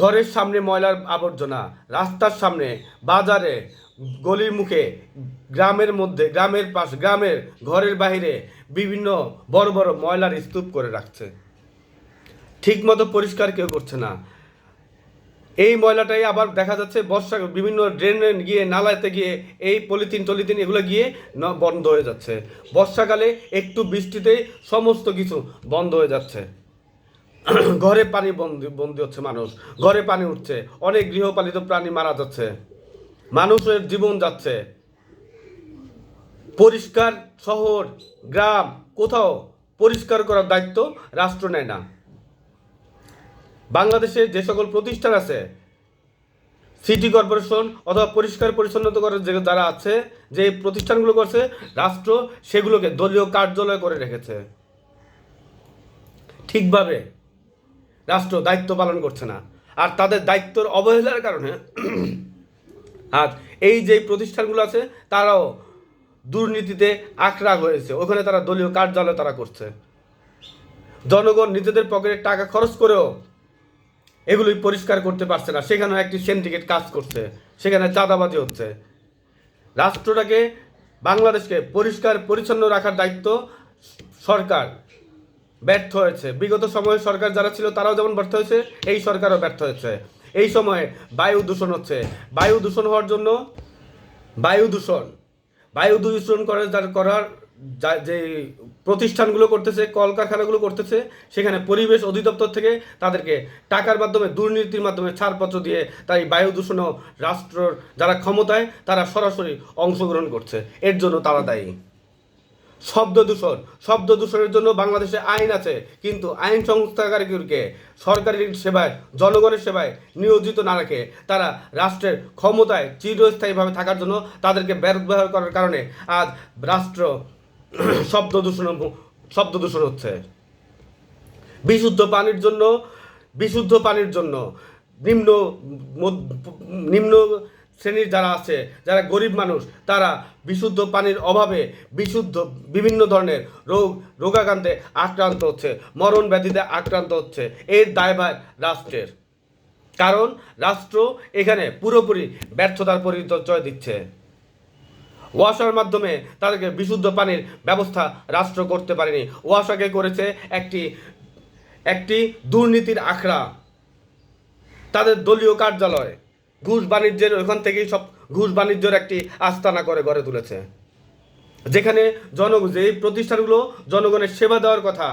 ঘরের সামনে ময়লার আবর্জনা, রাস্তার সামনে, বাজারে, গলির মুখে, গ্রামের মধ্যে, গ্রামের পাশ, গ্রামের ঘরের বাইরে বিভিন্ন বড় বড় ময়লার স্তূপ করে রাখছে। ঠিকমতো পরিষ্কার কেউ করছে না। এই ময়লাটাই আবার দেখা যাচ্ছে বর্ষা, বিভিন্ন ড্রেনে গিয়ে, নালাতে গিয়ে, এই পলিথিন টলিথিন এগুলো গিয়ে বন্ধ হয়ে যাচ্ছে। বর্ষাকালে একটু বৃষ্টিতেই সমস্ত কিছু বন্ধ হয়ে যাচ্ছে। ঘরে পানি বন্দি বন্দি হচ্ছে মানুষ। ঘরে পানি উঠছে। অনেক গৃহপালিত প্রাণী মারা যাচ্ছে। মানুষের জীবন যাচ্ছে। পরিষ্কার শহর, গ্রাম, কোথাও পরিষ্কার করার দায়িত্ব রাষ্ট্র নেয় না। বাংলাদেশে যে সকল প্রতিষ্ঠান আছে, সিটি কর্পোরেশন অথবা পরিষ্কার পরিচ্ছন্নতা করার যে যারা আছে, যে প্রতিষ্ঠানগুলো করছে, রাষ্ট্র সেগুলোকে দলীয় কার্যালয় করে রেখেছে। ঠিকভাবে রাষ্ট্র দায়িত্ব পালন করছে না। আর তাদের দায়িত্বর অবহেলার কারণে আর এই যে প্রতিষ্ঠানগুলো আছে, তারাও দুর্নীতিতে আখড়া হয়েছে। ওখানে তারা দলীয় কার্যালয় তারা করছে। জনগণ নিজেদের পকেটে টাকা খরচ করেও এগুলোই পরিষ্কার করতে পারছে না। সেখানেও একটি সিন্ডিকেট কাজ করছে। সেখানে চাঁদাবাজি হচ্ছে। রাষ্ট্রটাকে, বাংলাদেশকে পরিষ্কার, পরিচ্ছন্ন রাখার দায়িত্ব সরকার। ব্যর্থ হয়েছে। বিগত সময়ে সরকার যারা ছিল, তারাও যেমন ব্যর্থ হয়েছে, এই সরকারও ব্যর্থ হয়েছে। এই সময়ে বায়ু দূষণ হচ্ছে। বায়ু দূষণ হওয়ার জন্য বায়ু দূষণ বায়ু দূষণ করে যার করার যা- প্রতিষ্ঠানগুলো করতেছে, কলকারখানাগুলো করতেছে, সেখানে পরিবেশ অধিদপ্তর থেকে তাদেরকে টাকার মাধ্যমে, দুর্নীতির মাধ্যমে ছাড়পত্র দিয়ে তাই বায়ু দূষণ রাষ্ট্রর যারা ক্ষমতায়, তারা সরাসরি অংশগ্রহণ করছে। এর জন্য তারা দায়ী। শব্দ দূষণ। শব্দ দূষণের জন্য বাংলাদেশে আইন আছে। কিন্তু আইন সংস্থাকারীকে সরকারি সেবায়, জনগণের সেবায় নিয়োজিত না রাখে তারা রাষ্ট্রের ক্ষমতায় চিরস্থায়ীভাবে থাকার জন্য তাদেরকে ব্যবহার করার কারণে আজ রাষ্ট্র শব্দ দূষণ শব্দ দূষণ হচ্ছে। বিশুদ্ধ পানির জন্য, বিশুদ্ধ পানির জন্য নিম্ন নিম্ন শ্রেণির যারা আছে, যারা গরিব মানুষ, তারা বিশুদ্ধ পানির অভাবে বিশুদ্ধ বিভিন্ন ধরনের রোগ, রোগাক্রান্তে আক্রান্ত হচ্ছে, মরণ ব্যাধিতে আক্রান্ত হচ্ছে এর দায়ভার রাষ্ট্রের। কারণ রাষ্ট্র এখানে পুরোপুরি ব্যর্থতার পরিচয় দিচ্ছে। ওয়াসার মাধ্যমে তাদেরকে বিশুদ্ধ পানির ব্যবস্থা রাষ্ট্র করতে পারেনি। ওয়াসাকে করেছে একটি একটি দুর্নীতির আখড়া। তাদের দলীয় কার্যালয়। ঘুষ বাণিজ্যের, ওখান থেকেই সব ঘুষ বাণিজ্যের একটি আস্তানা করে গড়ে তুলেছে। যেখানে জন যেই প্রতিষ্ঠানগুলো জনগণের সেবা দেওয়ার কথা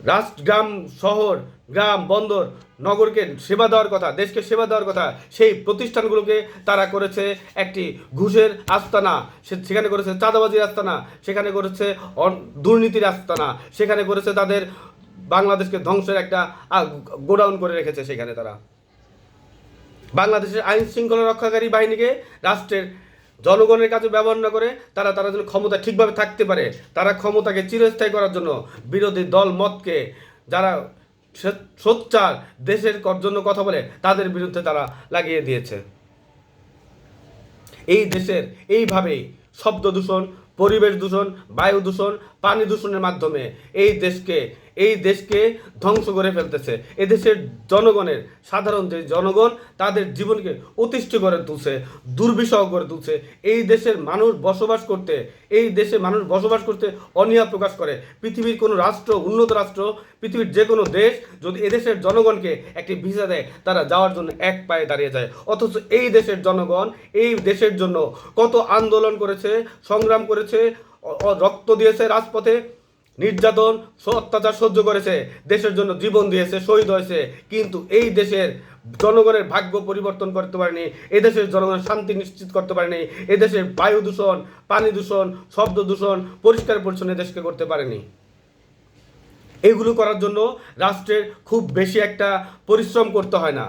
রাষ্ট্র গ্রাম শহর, গ্রাম, বন্দর, নগরকে সেবা দেওয়ার কথা, দেশকে সেবা দেওয়ার কথা, সেই প্রতিষ্ঠানগুলোকে তারা করেছে একটি ঘুষের আস্তানা। সেখানে করেছে চাঁদাবাজির আস্তানা, সেখানে করেছে দুর্নীতির আস্তানা, সেখানে করেছে তাদের বাংলাদেশকে ধ্বংসের একটা গোডাউন করে রেখেছে সেখানে তারা। বাংলাদেশের আইন শৃঙ্খলা রক্ষাকারী বাহিনীকে রাষ্ট্রের জনগণের কাছে ব্যবহার না করে তারা তারা যেন ক্ষমতা ঠিকভাবে থাকতে পারে। তারা ক্ষমতাকে চিরস্থায়ী করার জন্য বিরোধী দল, মতকে যারা সোচ্চার, দেশের জন্য কথা বলে, তাদের বিরুদ্ধে তারা লাগিয়ে দিয়েছে। এই দেশের এইভাবেই শব্দ দূষণ, পরিবেশ দূষণ, বায়ু দূষণ, পানি দূষণের মাধ্যমে এই দেশকে এই দেশকে ধ্বংস করে ফেলতেছে। এদেশের জনগণের, সাধারণ যে জনগণ, তাদের জীবনকে অতিষ্ঠ করে তুলছে, দুর্বিষহ করে তুলছে। এই দেশের মানুষ বসবাস করতে, এই দেশে মানুষ বসবাস করতে অনীহা প্রকাশ করে। পৃথিবীর কোনো রাষ্ট্র, উন্নত রাষ্ট্র, পৃথিবীর যে কোনো দেশ যদি এদেশের জনগণকে একটি ভিসা দেয়, তারা যাওয়ার জন্য এক পায়ে দাঁড়িয়ে যায়। অথচ এই দেশের জনগণ, এই দেশের জন্য কত আন্দোলন করেছে, সংগ্রাম করেছে রক্ত দিয়েছে রাজপথে। নির্যাতন অত্যাচার সহ্য করেছে, দেশের জন্য জীবন দিয়েছে, শহীদ হয়েছে। কিন্তু এই দেশের জনগণের ভাগ্য পরিবর্তন করতে পারেনি এদেশের জনগণের শান্তি নিশ্চিত করতে পারেনি এদেশের বায়ু দূষণ, পানি দূষণ, শব্দ দূষণ পরিষ্কার পরিচ্ছন্ন দেশকে করতে পারেনি। এগুলো করার জন্য রাষ্ট্রের খুব বেশি একটা পরিশ্রম করতে হয় না।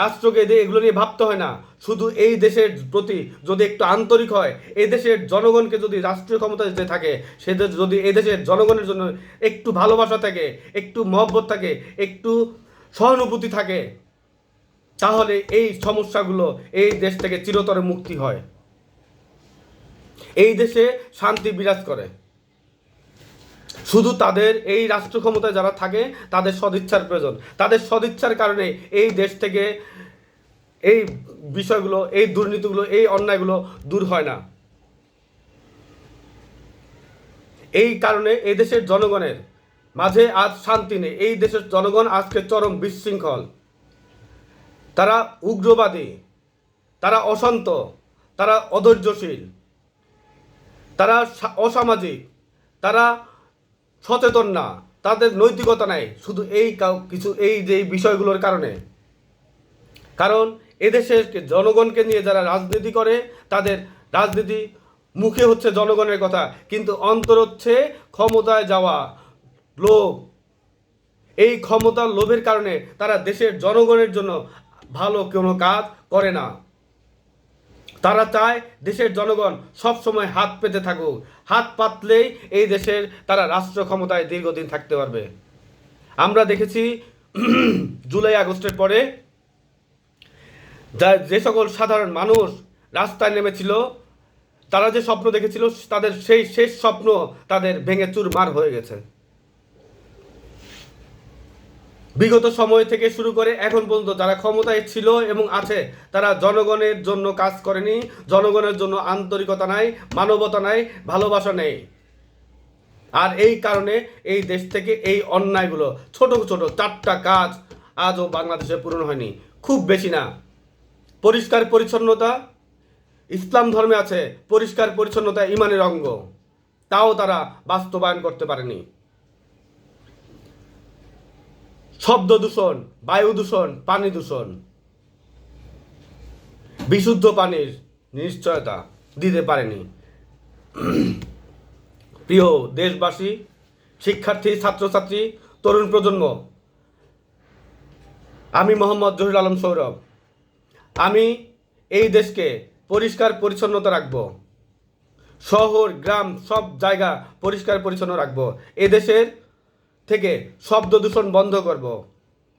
রাষ্ট্রকে দিয়ে এগুলো নিয়ে ভাবতে হয় না। শুধু এই দেশের প্রতি যদি একটু আন্তরিক হয়, এই দেশের জনগণকে যদি রাষ্ট্রীয় ক্ষমতা দিতে থাকে, সে যদি এই দেশের জনগণের জন্য একটু ভালোবাসা থাকে, একটু মহব্বত থাকে, একটু সহানুভূতি থাকে, তাহলে এই সমস্যাগুলো এই দেশ থেকে চিরতরে মুক্তি হয়। এই দেশে শান্তি বিরাজ করে। শুধু তাদের এই রাষ্ট্র ক্ষমতায় যারা থাকে, তাদের সদিচ্ছার প্রয়োজন। তাদের সদিচ্ছার কারণে এই দেশ থেকে এই বিষয়গুলো, এই দুর্নীতিগুলো, এই অন্যায়গুলো দূর হয় না। এই কারণে এই দেশের জনগণের মাঝে আজ শান্তি নেই। এই দেশের জনগণ আজকে চরম বিশৃঙ্খল। তারা উগ্রবাদী, তারা অশান্ত, তারা অধৈর্যশীল, তারা অসামাজিক, তারা সচেতন না, তাদের নৈতিকতা নাই, শুধু এই কিছু এই যে বিষয়গুলোর কারণে। কারণ এদেশের জনগণকে নিয়ে যারা রাজনীতি করে, তাদের রাজনীতি মুখে হচ্ছে জনগণের কথা, কিন্তু অন্তর হচ্ছে ক্ষমতায় যাওয়া লোভ। এই ক্ষমতার লোভের কারণে তারা দেশের জনগণের জন্য ভালো কোনো কাজ করে না। তারা চায় দেশের জনগণ সব সময় হাত পেতে থাকুক। হাত পাতলেই এই দেশের তারা রাষ্ট্র ক্ষমতায় দীর্ঘদিন থাকতে পারবে। আমরা দেখেছি জুলাই আগস্টের পরে যা, যে সকল সাধারণ মানুষ রাস্তায় নেমেছিল, তারা যে স্বপ্ন দেখেছিল, তাদের সেই শেষ স্বপ্ন তাদের ভেঙে চুরমার হয়ে গেছে। বিগত সময় থেকে শুরু করে এখন পর্যন্ত যারা ক্ষমতায় ছিল এবং আছে, তারা জনগণের জন্য কাজ করেনি, জনগণের জন্য আন্তরিকতা নাই, মানবতা নাই, ভালোবাসা নেই। আর এই কারণে এই দেশ থেকে এই অন্যায়গুলো, ছোট ছোট চারটা কাজ আজও বাংলাদেশে পূরণ হয়নি। খুব বেশি না। পরিষ্কার পরিচ্ছন্নতা, ইসলাম ধর্মে আছে পরিষ্কার পরিচ্ছন্নতা ইমানের অঙ্গ। তাও তারা বাস্তবায়ন করতে পারেনি। শব্দ দূষণ, বায়ু দূষণ, পানি দূষণ। বিশুদ্ধ পানির নিশ্চয়তা দিতে পারেনি। প্রিয় দেশবাসী, শিক্ষার্থী, ছাত্রছাত্রী, তরুণ প্রজন্ম, আমি মোহাম্মদ জহির আলম সৌরভ। আমি এই দেশকে পরিষ্কার পরিচ্ছন্নতা রাখব। শহর, গ্রাম, সব জায়গা পরিষ্কার পরিচ্ছন্ন রাখব। এ দেশের থেকে শব্দ দূষণ বন্ধ করব,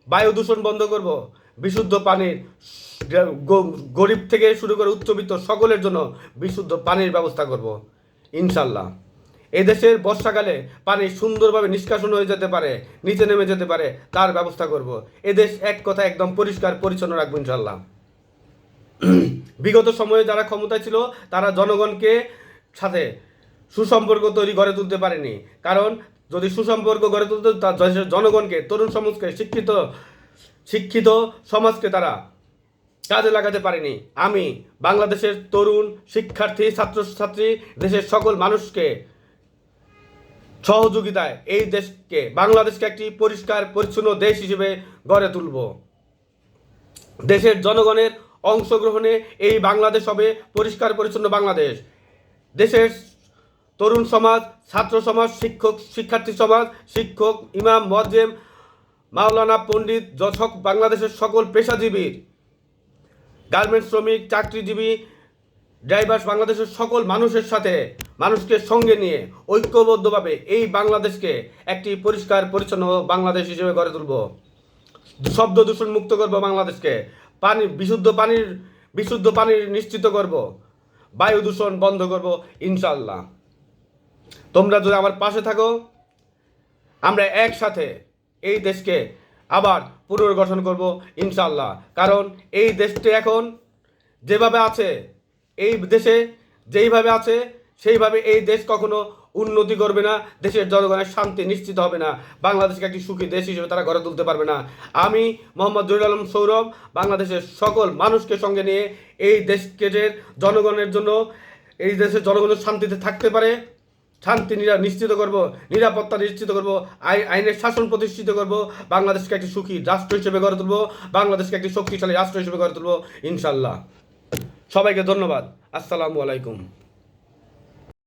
বায়ু দূষণ বন্ধ করব, বিশুদ্ধ পানির গরিব থেকে শুরু করে উচ্চবিত্ত সকলের জন্য বিশুদ্ধ পানির ব্যবস্থা করব, ইনশাল্লাহ। এদেশের বর্ষাকালে পানি সুন্দরভাবে নিষ্কাশন হয়ে যেতে পারে, নিচে নেমে যেতে পারে, তার ব্যবস্থা করব। এদেশ এক কথা একদম পরিষ্কার পরিচ্ছন্ন রাখব, ইনশাল্লাহ। বিগত সময়ে যারা ক্ষমতায় ছিল, তারা জনগণকে সাথে সুসম্পর্ক তৈরি গড়ে তুলতে পারেনি, কারণ যদি সুসম্পর্ক গড়ে তুলতে জনগণকে, তরুণ সমাজকে, শিক্ষিত শিক্ষিত সমাজকে তারা কাজে লাগাতে পারেনি। আমি বাংলাদেশের তরুণ শিক্ষার্থী ছাত্রছাত্রী দেশের সকল মানুষকে সহযোগিতায় এই দেশকে, বাংলাদেশকে একটি পরিষ্কার, পরিচ্ছন্ন দেশ হিসেবে গড়ে তুলব। দেশের জনগণের অংশগ্রহণে এই বাংলাদেশ হবে পরিষ্কার, পরিচ্ছন্ন বাংলাদেশ। দেশের তরুণ সমাজ, ছাত্র সমাজ, শিক্ষক, শিক্ষার্থী সমাজ, শিক্ষক, ইমাম মজ্জেম মাওলানা, পণ্ডিত, যশক, বাংলাদেশের সকল পেশাজীবীর গার্মেন্টস শ্রমিক, চাকরিজীবী ড্রাইভার বাংলাদেশের সকল মানুষের সাথে, মানুষকে সঙ্গে নিয়ে ঐক্যবদ্ধভাবে এই বাংলাদেশকে একটি পরিষ্কার, পরিচ্ছন্ন বাংলাদেশ হিসেবে গড়ে তুলব। শব্দ দূষণ মুক্ত করব বাংলাদেশকে, পানি, বিশুদ্ধ পানির বিশুদ্ধ পানির নিশ্চিত করব। বায়ু দূষণ বন্ধ করব ইনশাল্লাহ তোমরা যদি আমার পাশে থাকো, আমরা একসাথে এই দেশকে আবার পুনর্গঠন করব ইনশাল্লাহ কারণ এই দেশটি এখন যেভাবে আছে, এই দেশে যেইভাবে আছে, সেইভাবে এই দেশ কখনো উন্নতি করবে না, দেশের জনগণের শান্তি নিশ্চিত হবে না, বাংলাদেশকে একটি সুখী দেশ হিসেবে তারা গড়ে তুলতে পারবে না। আমি মোহাম্মদ জহির আলম সৌরভ, বাংলাদেশের সকল মানুষকে সঙ্গে নিয়ে এই দেশকে জনগণের জন্য, এই দেশের জনগণের শান্তিতে থাকতে পারে শান্তি নিশ্চিত করব, নিরাপত্তা নিশ্চিত করব, আই, আইনের শাসন প্রতিষ্ঠিত করব, বাংলাদেশকে একটি সুখী রাষ্ট্র হিসেবে গড়ে তুলব, বাংলাদেশকে একটি শক্তিশালী রাষ্ট্র হিসেবে গড়ে তুলব ইনশাল্লাহ সবাইকে ধন্যবাদ। আসসালামু আলাইকুম।